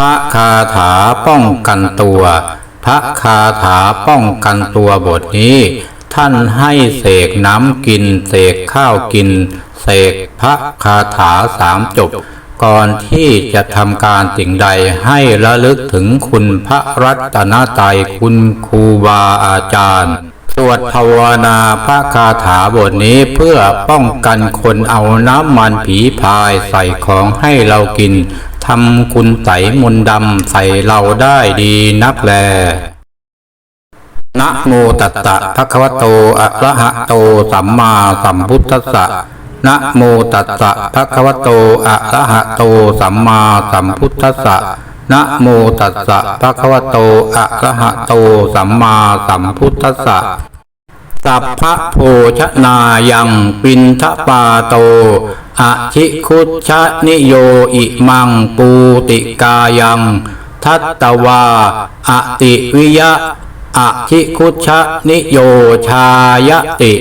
พระคาถาป้องกันตัว พระคาถาป้องกันตัวบทนี้ ท่านให้เสกน้ำกิน เสกข้าวกิน เสกพระคาถาสามจบ ก่อนที่จะทำการสิ่งใดให้ระลึกถึงคุณพระรัตนตรัยคุณครูบาอาจารย์ สวดภาวนาพระคาถาบทนี้เพื่อป้องกันคนเอาน้ำมันผีพายใส่ของให้เรากินทำคุณไสมนดำใส่เราได้ดีนักแลนะโมตัสสะภะคะวะโตอะระหะโตสัมมาสัมพุทธัสสะนะโมตัสสะภะคะวะโตอะระหะโตสัมมาสัมพุทธัสสะ นะโมตัสสะภะคะวะโต อะระหะโต สัมมาสัมพุทธัสสะ สัพพะโภชนายังปินทปาโต อะชิคุชะนิโยอิมังปูติกายังทัตตวาอะติวิยะอะชิคุชะนิโยชายติ